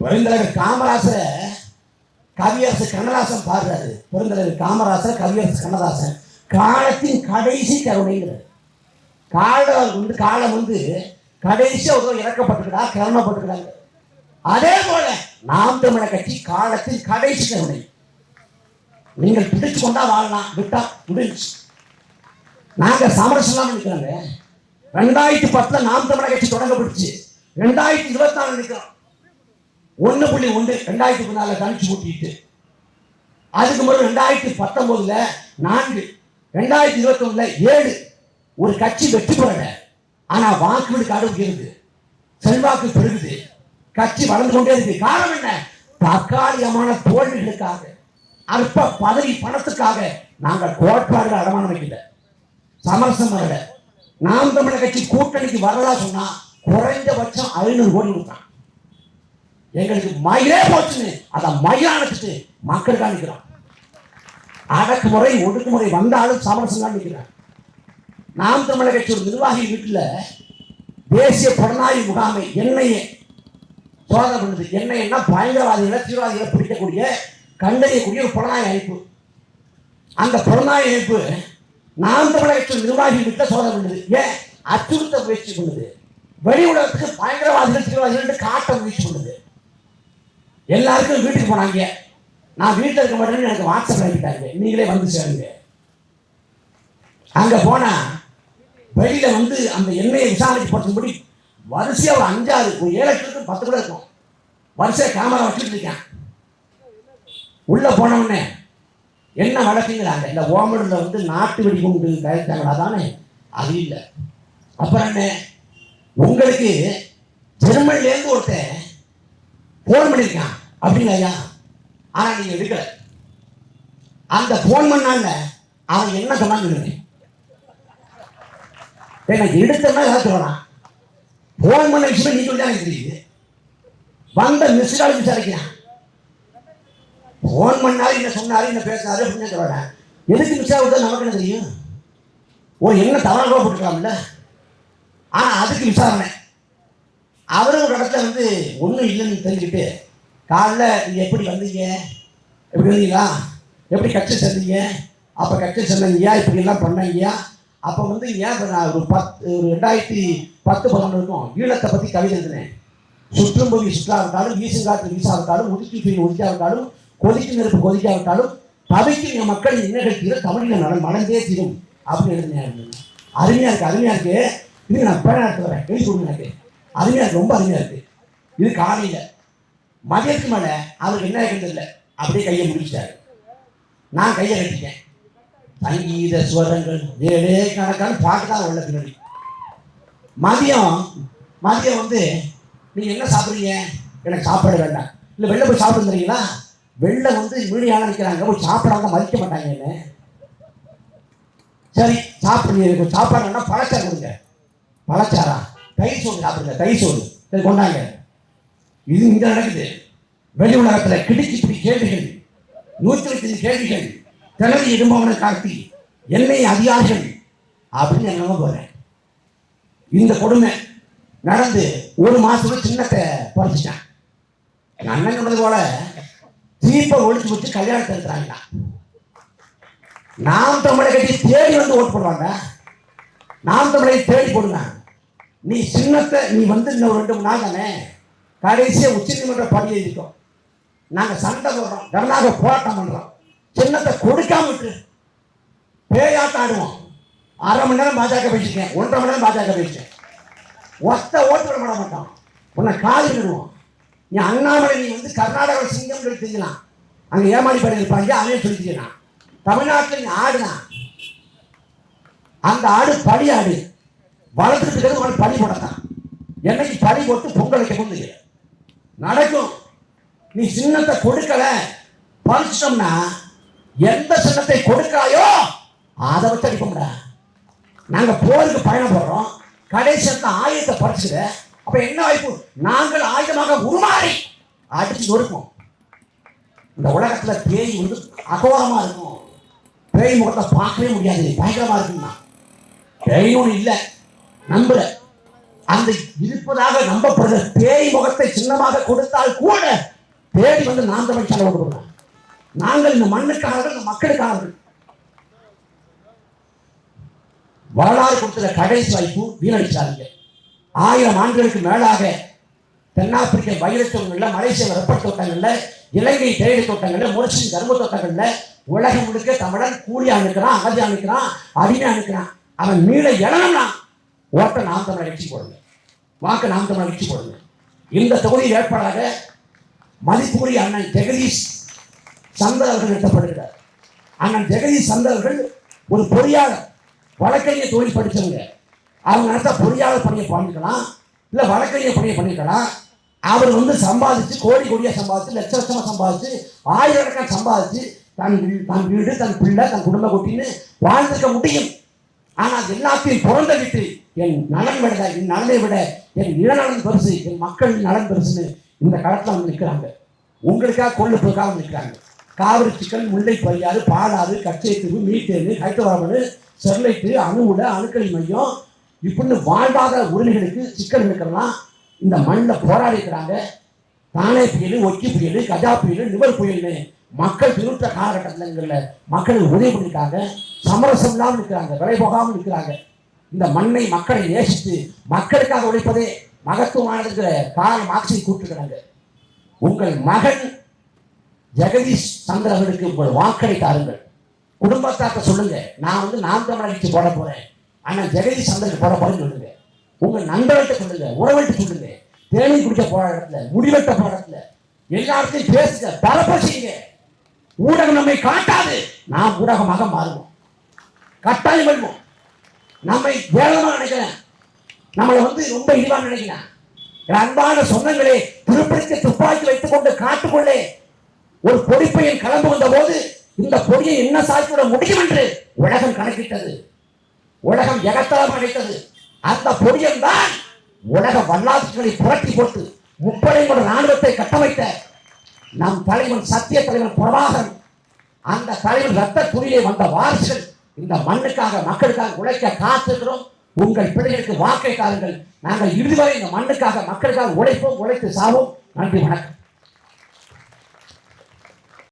பெருந்தலைவர் காமராசரை கவியரசு கண்ணதாசன் பாடுறாரு. பெருந்தலைவர் காமராசர் கவியரசு கண்ணதாசன். காலத்தின் கடைசி கருணைங்கிறார். காலம் வந்து காலம் வந்து கடைசியாக ஒரு இறக்கப்பட்டிருக்கா கருணப்பட்டிருக்கிறாங்க அதே போல நாம் தமிழர் கட்சி காலத்தின் கடைசி கருணை. நீங்கள் பிடிச்சு கொண்டா வாழலாம் விட்டா முடிஞ்சு நாங்க சமரசம் நிற்கிறாங்க ரெண்டாயிரத்தி பத்துல நாம் தமிழர் கட்சி தொடங்கப்பட்டுச்சு. ரெண்டாயிரத்தி இருபத்தி நாலு நிற்கிறோம் ஒன்று புள்ளி ஒன்று ரெண்டாயிரத்தி பதினாலுல தனிச்சு கூட்டிட்டு. அதுக்கு முதல்ல ரெண்டாயிரத்தி பத்தொன்பதுல நான்கு ரெண்டாயிரத்தி இருபத்தி ஒண்ணுல ஏழு. ஒரு கட்சி வெற்றி பெறல. ஆனா வாக்குகள் இருந்து செல்வாக்கு பெருகுது. கட்சி வளர்ந்து கொண்டே இருக்கு. காரணம் என்ன? தற்காலிகமான தோல்விகளுக்காக அற்ப பதவி பணத்துக்காக நாங்கள் கோட்பாடுகள் அடமானம் வைக்கல சமரசம் வரல நாம் தமிழக கட்சி கூட்டணிக்கு வரலா சொன்னா குறைந்தபட்சம் ஐநூறு கோடி கொடுத்தான். எங்களுக்கு மயிலே போச்சுன்னு. அதை மயிலானத்துட்டு மக்களுக்காக நிற்கிறோம் அடக்குமுறை ஒடுக்குமுறை வந்தாலும் சமரசம் தான் நாம் தமிழக கட்சி ஒரு நிர்வாகி வீட்டில் தேசிய புலனாய்வு முகாமை எண்ணெயை சோதனை பண்ணுது. எண்ணெய்னா பயங்கரவாதிகளை தீவிரவாதிகளை பிடிக்கக்கூடிய கண்டறியக்கூடிய ஒரு புலனாய்வு அமைப்பு. அந்த புலனாய்வு அமைப்பு நாம் தமிழக கட்சி நிர்வாகி வீட்டில் சோதனை பண்ணுது. ஏன்? அச்சுறுத்த முயற்சி பண்ணுது. வெளி உலகத்துக்கு பயங்கரவாதிகள் தீவிரவாதிகள் காட்ட முயற்சி பண்ணுது. எல்லாருக்கும் வீட்டுக்கு போனாங்க. நான் வீட்டில் இருக்க மாட்டேன்னு எனக்கு வாட்ஸ்அப் ஆகிட்டாங்க நீங்களே வந்து சேருங்க. அங்கே போனால் வெளியில் வந்து அந்த எண்ணெயை விசாரணைக்கு படுத்தும்படி வரிசையாக ஒரு அஞ்சாறு ஒரு ஏழு லட்சத்துக்கு பத்து கூட இருக்கும். வரிசையாக கேமரா வச்சுட்டு இருக்கேன். உள்ளே போனவுடனே என்ன வழக்குங்கிறாங்க. இந்த ஓமடில் வந்து நாட்டு வெடிகுண்டு கழித்தாங்களா தானே? அது இல்லை. அப்புறம் என்ன? உங்களுக்கு ஜெர்மன்லேருந்து ஒருத்தன் ஃபோன் பண்ணியிருக்கான். அப்படிங்க ஐயா ஆனால் நீங்கள் எடுக்கல அந்த ஃபோன் பண்ணாங்க. அவன் என்ன சொன்னான்னு எனக்கு எடுத்தனா ஏதாச்சும் சொல்லலாம் ஃபோன் பண்ண விஷயம் நீ சொல்லி எனக்கு தெரியுது. வந்த மிஸ் மிஸ்டால் விசாரிக்கிறான். ஃபோன் பண்ணாரு என்ன சொன்னாரு என்ன பேசினாரு அப்படின்னு சொல்றேன். எதுக்கு மிஸ் ஆகுது நமக்கு என்ன தெரியும்? ஓ என்ன தவறாக போட்டுக்கலாம்ல? ஆனா அதுக்கு விசாரணை. அவரும் ஒரு இடத்துல வந்து ஒன்றும் இல்லைன்னு தெரிஞ்சுக்கிட்டு காலைல நீங்கள் எப்படி வந்தீங்க? எப்படி வந்தீங்களா? எப்படி கட்சி சேர்ந்தீங்க அப்போ கட்சி சேர்ந்தீங்கயா இப்படிலாம் பண்ணீங்கயா அப்போ வந்து ஏன் நான் ஒரு பத்து ஒரு ரெண்டாயிரத்தி பத்து பதினொன்றுக்கும் ஈழத்தை பற்றி கவிதை எழுதினேன். சுற்றும்புவி சுற்றா இருந்தாலும் வீசுங்காற்று வீசா இருந்தாலும் ஒதுக்கி தீ ஒதுக்கா இருந்தாலும் கொதிக்கும் நெருப்பு கொதிக்கா இருந்தாலும் தவிக்கும் மக்கள் என்ன தீர தமிழில் நலன் மலர்ந்தே தீரும். அப்படின்னு எழுதினேன் அருமையாக இருக்குது அருமையாக இருக்குது இது நான் பேர எடுத்து வரேன் எழுதி கொடுங்க எனக்கு. அருமையாக இருக்குது ரொம்ப அருமையாக இருக்குது இது காலையில். மதியத்துக்கு மேலே அவருக்கு என்ன இருக்குன்னு தெரியல அப்படியே கையை முடிச்சிட்டாரு. நான் கையை கட்டிட்டேன். சங்கீத ஸ்வரங்கள் ஏழே கணக்கான பாட்டு தான் உள்ள பின்னாடி. மதியம் மதியம் வந்து நீங்கள் என்ன சாப்பிட்றீங்க? எனக்கு சாப்பாடு வேண்டாம். இல்லை வெளில போய் சாப்பிடுறீங்களா வெளில வந்து மீடியான நிற்கிறாங்க போய் சாப்பிடாம மதிக்க மாட்டாங்க என்ன? சரி சாப்பிடுங்க சாப்பாடு வேணா பழச்சாறு கொடுங்க. பழச்சாரா தயிர் சோறு சாப்பிடுங்க தயிர் சோறு. சரி கொண்டாங்க. இது இங்க நடக்குது வெளி உலகத்தில் கிடிச்சு பிடி கேள்விகள் நூற்றி இருபத்தஞ்சு கேள்விகள் திறமை இடும்பவனை காட்டி என்னை அதிகாரிகள் அப்படின்னு என்னமோ போறேன் இந்த கொடுமை நடந்து ஒரு மாசத்துல சின்னத்தை பறிச்சிட்டான். எங்க அண்ணன் சொன்னது போல தீப்பை ஒழிச்சு வச்சு கல்யாணத்தை இருக்கிறாங்க நாம் தமிழை கட்டி தேடி வந்து ஓட்டு போடுவாங்க. நாம் தமிழை தேடி போடுங்க. நீ சின்னத்தை நீ வந்து இன்னும் ரெண்டு மூணு நாள் தானே கடைசியாக உச்சநீதிமன்ற படி இருக்கோம் நாங்கள் சண்டை போடுறோம். கருணாக போராட்டம் பண்ணுறோம் சின்னத்தை கொடுக்காம விட்டு பேயாட்டம் ஆடுவோம். அரை மணி நேரம் பாஜக பேசிட்டேன். ஒன்றரை மணி நேரம் பாஜக பேசிட்டேன். ஒத்த ஓட்டு விட மாட்டோம். உன்னை காலி விடுவோம் நீ அண்ணாமலை நீ வந்து கர்நாடக சிங்கம் எடுத்துக்கலாம் அங்கே ஏமாடி படி இருப்பாங்க அதையும் சொல்லிக்கலாம் தமிழ்நாட்டில் நீ ஆடுனா அந்த ஆடு படி ஆடு. வளர்த்துட்டு உனக்கு படி போடத்தான். என்னைக்கு படி போட்டு பொங்கல் வைக்க முடியல நடக்கும். நீ சின்னத்தை கொடுக்கல. பறிச்சிட்டோம்னா எந்த சின்னத்தை கொடுக்காயோ அதை வச்சு அடிப்போம்டா நாங்க போருக்கு பயணம் போடுறோம் கடைசியத்தை ஆயுதத்தை பறிச்சுட அப்ப என்ன வாய்ப்பு நாங்கள் ஆயுதமாக உருமாறி அடிச்சு நொறுப்போம் இந்த உலகத்துல பேய் வந்து அகோரமா இருக்கும். பேய் முகத்தை பார்க்கவே முடியாது. பயங்கரமா இருக்குன்னா பேய் ஒன்று இல்லை. நம்புற அந்த இருப்பதாக நம்பப்படுகிற பேய் முகத்தை சின்னமாக கொடுத்தால் கூட தேடி வந்து நாம் தமிழ் செலவு கொடுக்கலாம் நாங்கள் இந்த மண்ணுக்காரர்கள் இந்த மக்களுக்காரர்கள். வரலாறு கொடுத்த கடைசி வாய்ப்பு வீணடிச்சாருங்க ஆயிரம் ஆண்டுகளுக்கு மேலாக தென்னாப்பிரிக்க வைரத் தோட்டங்கள்ல மலேசிய ரப்பர் தோட்டங்கள்ல இலங்கை தேயிலை தோட்டங்கள்ல முரசின் கரும்பு தோட்டங்கள்ல உலகம் முழுக்க தமிழன் கூலி அனுக்கிறான் அகதி அனுக்கிறான் அடிமை அனுக்கிறான். அவன் மீள எழணும்னா ஓட்ட நாம் தமிழர் கட்சி போடுங்க. வாக்கு நாம் தமிழர் கட்சி போடுங்க. இந்த தொகுதி வேட்பாளராக மதிப்புக்குரிய அண்ணன் ஜெகதீஷ் சந்தர் அவர்கள் நிறுத்தப்படுகிறார் அண்ணன் ஜெகதீஷ் சந்தர் அவர்கள் ஒரு பொறியாளர் வழக்கறிஞர் தொழில் படித்தவங்க அவங்க நடத்த பொறியாளர் பணியை பண்ணிக்கலாம் இல்லை வழக்கறிஞர் பணியை பண்ணிக்கலாம் அவர் வந்து சம்பாதிச்சு கோடி கோடியாக சம்பாதிச்சு லட்ச லட்சமாக சம்பாதிச்சு ஆயிரக்கணக்கான சம்பாதிச்சு தன் வீ- தன் வீடு தன் பிள்ளை தன் குடும்ப குட்டின்னு வாழ்ந்திருக்க முடியும். ஆனால் எல்லாத்தையும் பிறந்த விட்டு என் நலன் விட என் நலனை விட என் இளநலன் பெருசு என் மக்கள் நலன் பெருசுன்னு இந்த களத்தில் அவங்க நிற்கிறாங்க உங்களுக்காக கொள்ளுப்பதற்காக நிற்கிறாங்க காவிரி சிக்கல் முல்லை பரியாறு பாலாறு கச்சைத்தீவு மீத்தேனு ஹைதராபாடு ஸ்டெர்லைட்டு அணுவுட அணுக்கல் மையம் இப்படின்னு வாழ்வாத உரிமைகளுக்கு சிக்கல் இருக்கிறலாம் இந்த மண்ணில் போராடி இருக்கிறாங்க தானே புயல் ஒக்கி புயல் கஜா புயல் நிவர் புயல்னு மக்கள் திருத்த காலகட்டத்தில் மக்களுக்கு உதவி பண்ணியிருக்காங்க சமரசம் இல்லாமல் இருக்கிறாங்க விலை போகாமல் இருக்கிறாங்க இந்த மண்ணை மக்களை நேசித்து மக்களுக்காக உழைப்பதே மகத்துவமானதுங்கிற கால மார்க்சியை கூப்பிட்டுருக்கிறாங்க உங்கள் மகன் ஜெகதீஷ் சந்திர அவர்களுக்கு உங்கள் வாக்களை தாருங்கள். குடும்பத்தாக்க சொல்லுங்க நான் வந்து நாம் தமிழர் போட போறேன். ஆனா ஜெகதீஷ் சந்திரனுக்கு போட போறேன்னு சொல்லுங்க. உங்க நண்பர்கள்ட்ட சொல்லுங்க உறவுகிட்ட சொல்லுங்க. தேனி குடிக்க போற இடத்துல முடிவெட்ட போற இடத்துல எல்லார்த்தையும் பேசுங்க பலப்பசிங்க ஊடகம் நம்மை காட்டாது. நாம் ஊடகமாக மாறுவோம். கட்டாயம் வருவோம். நம்மை வேகமாக நினைக்கிறேன் நம்மளை வந்து ரொம்ப இழிவாக நினைக்கிறேன் அன்பான சொந்தங்களே துருப்பிடிக்க துப்பாக்கி வைத்துக் கொண்டு காட்டுக்குள்ளே ஒரு பொடிப்பையன் கலந்து வந்த போது இந்த பொடியை என்ன சாய்த்துவிட முடியும் என்று உலகம் கணக்கிட்டது. உலகம் எகத்தளம் அடைத்தது அந்த பொடியன் தான் உலக வரலாற்றுகளை புரட்டி போட்டு முப்படையோட ராணுவத்தை கட்டமைத்த நம் தலைவன் சத்திய தலைவன் பிரபாகரன். அந்த தலைவன் ரத்த துணியை வந்த வாரிசல் இந்த மண்ணுக்காக மக்களுக்காக உழைக்க காத்திருக்கிறோம். உங்கள் பிள்ளைகளுக்கு வாக்கை தாருங்கள். நாங்கள் இதுவரை இந்த மண்ணுக்காக மக்களுக்காக உழைப்போம் உழைத்து சாவோம். நன்றி வணக்கம்.